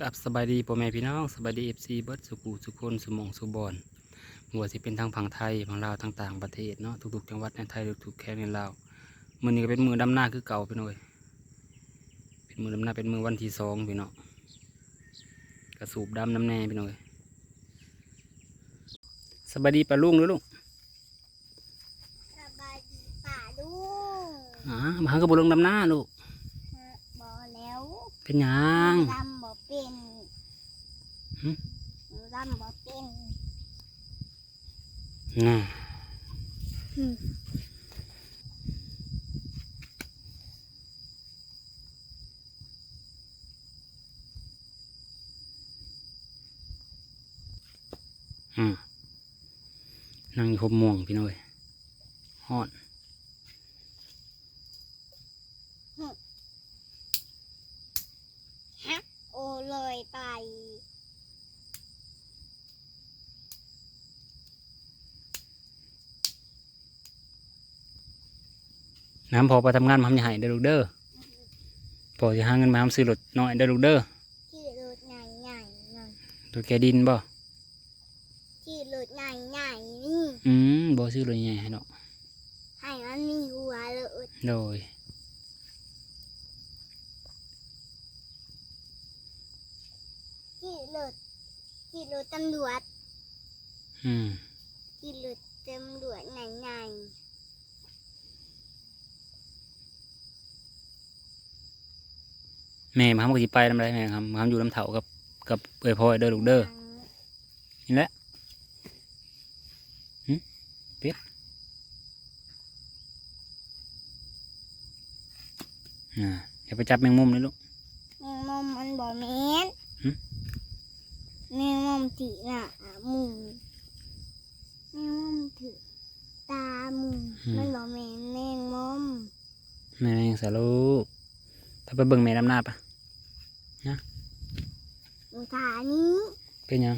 กับสบายดีพ่อแม่พี่น้องสบายดีเอฟซีเบิร์ดสุกูสุคนสมองสุบอนหัวสิเป็นทางฝั่งไทยฝั่งลาวต่างต่างประเทศเนาะทุกๆจังหวัดในไทยทุกๆแค่ในลาวมือนี้ก็เป็นมือดำหน้าคือเก่าพี่น้อยเป็นมือดำหน้าเป็นมือวันที่สองพี่น้องกระสูบดำน้ำแน่พี่น้อยสบายดีปลาลุงหรือลุงสบายดีป่าลุงอ่ามาหากระบุลงดำหน้าลูกบอแล้วเป็นหยังดำ บ่เป็นหึหนูดำบ่เป็นน่ะอืมนั่งอยู่คบม่วงพี่น้อยฮอด ฮะโอเลยไป น้ำพอไปทำงานมาทำใหญ่เด้อลูกเด้อพอจะหาเงินมาทำซื้อรถน้อยเด้อลูกเด้อที่รถใหญ่ใหญ่นั่นรถแกดินบ่ที่รถใหญ่ใหญ่นี่อืมบ่ซื้อรถใหญ่ให้เนาะให้มันมีหัวเลยโดยที่รถที่รถตำรวจอืมที่รถตำรวจใหญ่ใหญ่ แม่มาทำก็สิไปทำไรแม่ครับมาทำอยู่น้ำเถากับกับเอ้ยพ่อยเด้อลูกเด้อนี่แหละหึเป็ดอ่าอย่าไปจับแมงมุมเลยลูกแมงมุมมันบ่แม่นหึแมงมุมที่หน้าหมูแมงมุมที่ตาหมูมันบ่แม่นแมงมุมแม่ยังสาลูกถ้าไปเบิ่งแม่ดำหน้าปะ หนูถานี้เป็นยัง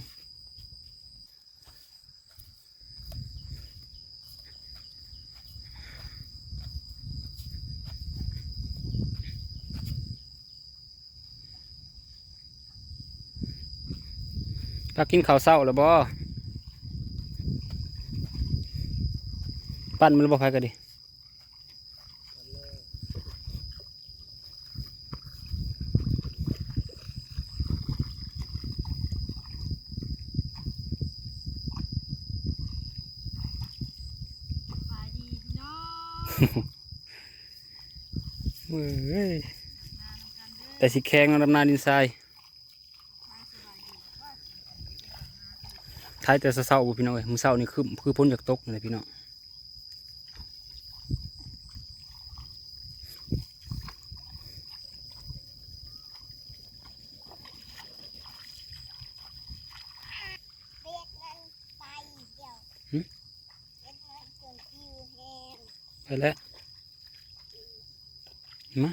ปากินข้าวเศร้าแล้วบ่ปั้นมันบ่ไปกันดิ สบายดีพี่น้อง เว้ย งานกันเด้อ แต่สิแข็งนำนาดินทรายชายสบายดีว่าท้ายแต่เศร้าๆพี่น้องเอ้ยมือเช้านี่คือคือพ้นจากตกเลยพี่น้อง เป็ดมันไปเดี๋ยว หึ เป็ดมันจนคิวแหง ไปแล้วมา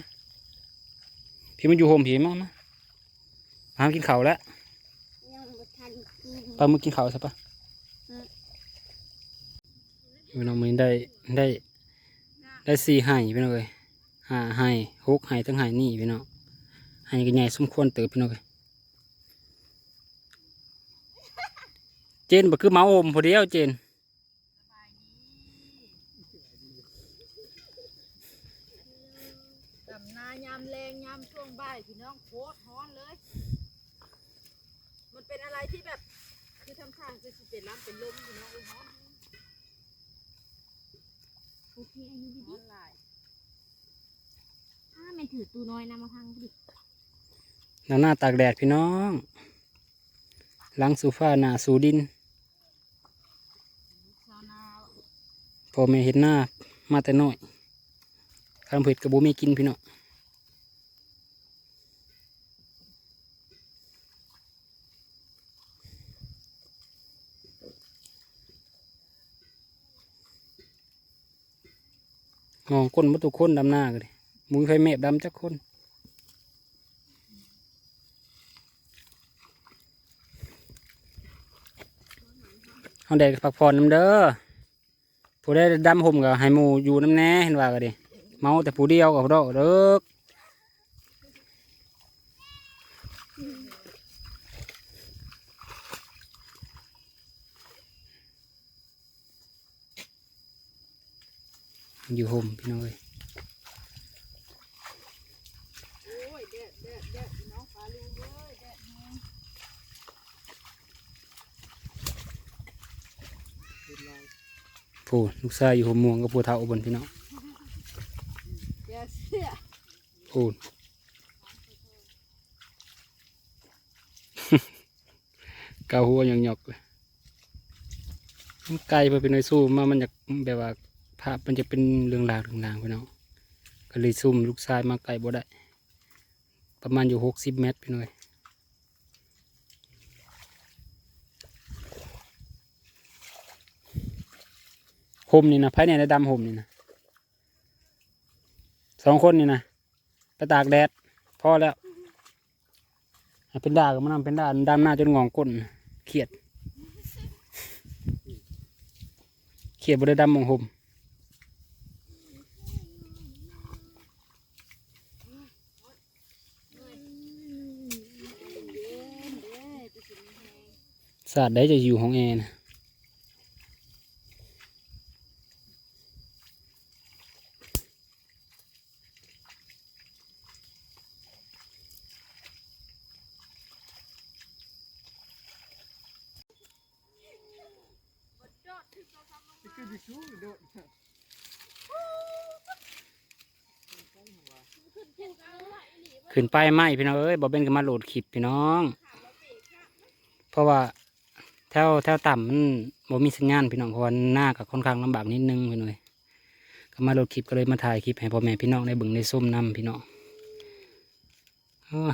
พี่มาอยู่โฮมพี่มามาพามกินข้าวแล้วยังบ่ทันกินปลามึกกินข้าวใช่ปะอืมพี่น้องมือนี้ได้ได้ ได้สี่ไห่พี่น้องเลยห้าไห่หกไห่ตั้งไห่นี่พี่น้องไห่ก็ใหญ่สมควรเติบพี่น้องเลยเจนบ่คือหมาโอมพอเดียวเจน สบายดีดำนายามแรงยามช่วงบ่ายพี่น้องโคตรฮ้อนเลย มันเป็นอะไรที่แบบ คือทำทางคือสิเป็นลำเป็นลมพี่น้องเลยฮ้อนโอเคอายุดีฮ้อนหลายๆถ้ามันถือตูน้อยนะมาทางดิหน้าหน้าตากแดดพี่น้องหลังสู่ฟ้าหน้าสู่ดินชาวนาพอแม่เห็นหน้ามาแต่น้อยข้ามเผ็ดกับบุมีกินพี่น้อง งองก้นมาตุคนดำหน้ากันดิมุ้ยไฟเมบดำจักคนเอาแดดผักผ่อนน้ำเด้อผู้ได้ดำห่มกับไฮมูอยู่น้ำแน่เห็นว่ากันดิเมาแต่ผู้เดียวกับเราเด้อ อยู่ห่มพี่น้องเอ้ยโอ้ยแดดแดดแดดพี่น้องฟ้าลุงเอ้ยแดดแห้งผู้ลูกชายอยู่ห่มม่วงกับผู้เฒ่าบนพี่น้องแดดเสียผู้เกาหัวหยอกเลยไกลไปเป็นหน่วยสู้มามันอยากแบบว่า ภาพมันจะเป็นเรื่องราวเรื่องราวพี่น้องก็เลยซุ่มลูกชายมาไกลบ่ได้ ประมาณอยู่หกสิบเมตรพี่น้อยห่มนี่นะภายในได้ดำห่มนี่นะสองคนนี่นะไปตากแดดพอแล้วเป็นด่ากับมันนำเป็นด่าดำหน้าจนงองก้นเครียดเครียดบ่ได้ดำมองห่ม เย็นเด้อจะสิมีแห้ง ศาสตร์ได้จะอยู่ห้องแอนะขึ้นไปไหมพี่น้องเอ้ยบอเบนก็มาโหลดคลิปพี่น้อง เพราะว่า ถวแถวต่ำมันบ่มีสัญญาณพี่น้องเพราะว่าหน้ากับค่อนข้างลำบากนิดนึงพี่น้องเอ้ยก็มาโหลดคลิปก็เลยมาถ่ายคลิปให้พ่อแม่พี่น้องได้เบิ่งได้ส้มนํพี่น้อง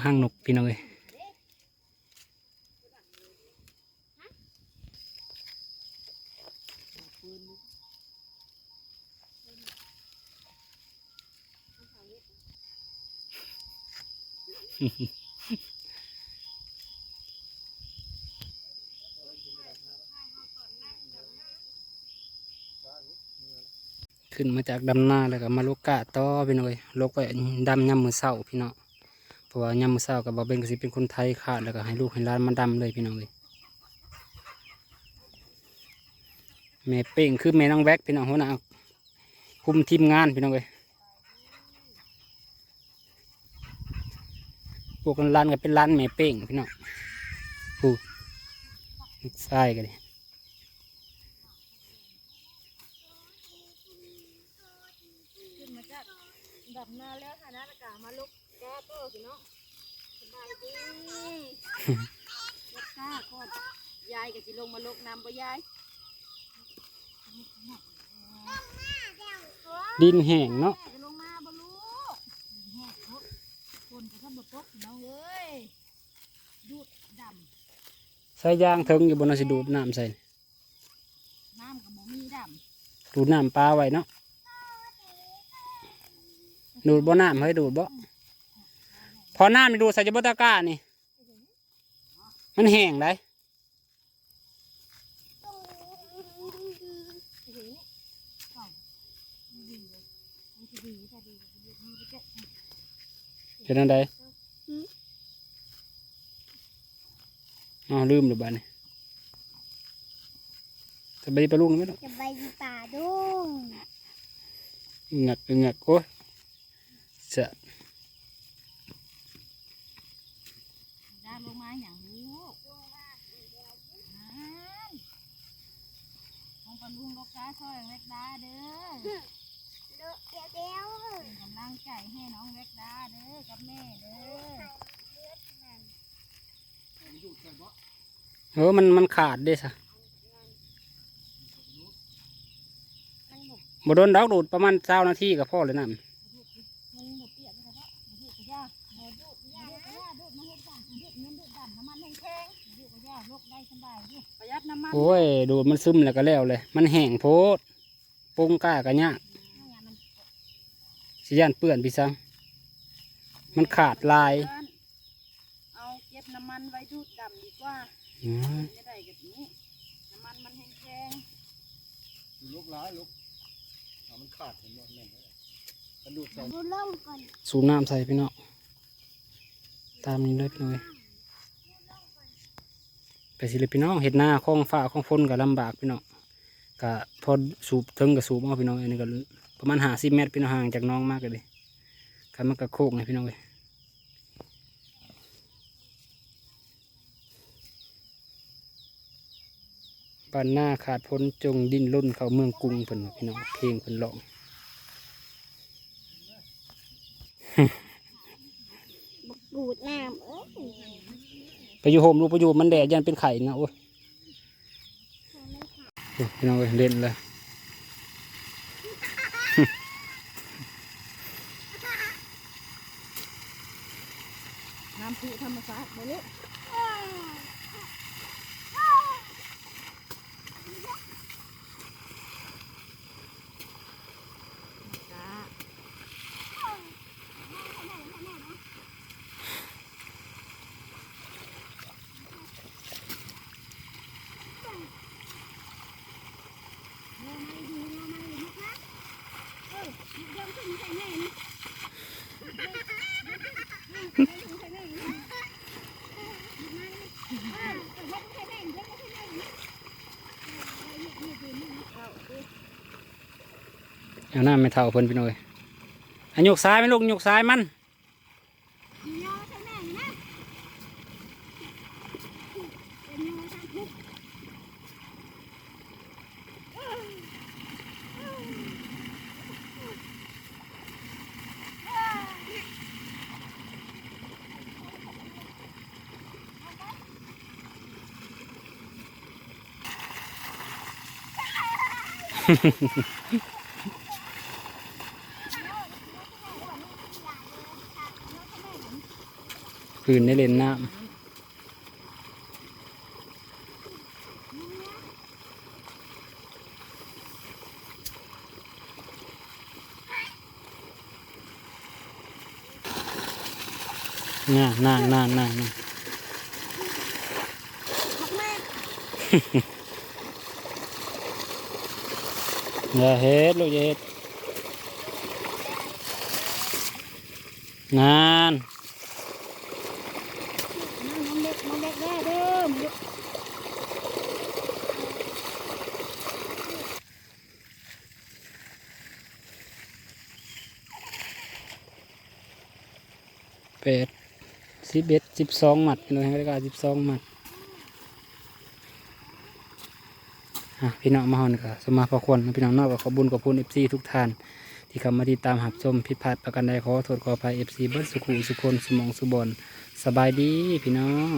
ห้างนกพี่น้องเอ้ย ขึ้นมาจากดำนาแล้วก็มาลูกกะต่อพี่น้อยลกไปดำยามมือเศร้าพี่น้องเพราะว่ายามมือเศร้ากับบอเบนก็สิเป็นคนไทยขาดแล้วก็ให้ลูกให้หล้านมาดำเลยพี่น้องเอ้ยแม่เป้งคือแม่น้องแว็กพี่น้องหัวหน้าคุมทีมงานพี่น้องเอ้ยพวกร้านก็เป็นร้านแม่เป้งพี่น้องผู้ลูกชายกันเลย ขึ้นมาจากดับนาแล้วค่ะนะอากาศมาลุกแก้โต้ พี่น้องสบายดียักก้าก่อนยายกับจิลงมาลกน้ำปะยายดินแห้งเนาะแม่จะลงมาบ่ลูกแหกโคตรคนจะทำบทตกพี่น้องเอ้ยดูดดใส่ยางถึงอยู่บนนาสิดูดน้ำใส่ำน้ำกับบ่มีดดูดน้ำปลาไว้เนาะดูดบ่น้ำให้ดูดบ่ พอน้ำนี่ดูดใส่จะบ่ตะกร้านี่ มันแห้งได้เห็นอันใดอ๋อลืมหรือบ้านี่สบายดีปะลุงไหมลูกจะไปที่ป่าดุงหงักหงักโอ้ยจะำด้านลงมาอย่างลูกนั่นของปลาลุงก็กาซอยเวกดาเด้อเดี๋ยวเดี๋ยวเป็นกำลังใจให้น้องเวกดาเด้อกับแม่เด้อเออมันมันขาดเด้ซะบ่โดนดอกดูดประมาณเจ้านาทีกับพ่อเลยน้มัน น้ำมันำโอ้ยดูดมันซึมแล้วก็แล้วเลย มันแห้งโพดปรุงกล้ากันยากมันสิย่านเปื้อนพี่ซังมันขาดลาย เอาเก็บน้ำมันไว้ดูดดำดีกว่าอืมจะได้แบบนี้น้ำมันมันแห้งลุกร้ายลุกอ่ามันขาดเห็นบ่แม่นเลยกระดูดใส่ดูล่มก่อนสูบน้ำใส่พี่น้องตามนี้เลยพี่น้อง เอ้ยไปสิเลยพี่น้องเห็ดหน้าคล้องฟ้าคล้องฝนก็ลำบากพี่น้องก็พอสูบถึงก็สูบเอาพี่น้องอันนี้ก็ประมาณหาสิเมตรพี่น้องห่างจากน้องมากเลยคันมันก็โคกนะพี่น้องเลยบ้านหน้าขาดพ้นจงดิ้นร่นเข้าเมืองกรุงเพิ่นพี่น้องเพลงเพิ่นร้อง บักบูดน้ำเอ้ย ไปอยู่โฮมลูกไปอยู่มันแดดยันเป็นไข่นะโอ้ยโอ้ยพี่น้องเอ้ยเล่นเลยน้ำพุธรรมชาติไปเลย เอาหน้าไม่เท่าเพิ่นพี่น้อยอันยกซ้ายไหมลูกยกซ้ายมัน คืนได้เล่นน้ำน่าน่าน่าน่าน่าอย่าเฮ็ดลูกอย่าเฮ็ดนานน้ำเด็กน้ำเด็กแด้เด้อมเด็ก แปดสิบเอ็ดสิบสองหมัดพี่น้องให้ได้กาสิบสองหมัดพี่น้องมาฮอนกับสมาพอควรพี่น้องนอกกับขอบุญขอบคุณเอฟซีทุกท่าน ที่เข้ามาติดตามหับชมผิดพลาดประกันใดขอโทษขออภัยเอฟซีเบิร์ดสุขุสุคนสมองสุบอลสบายดีพี่น้อง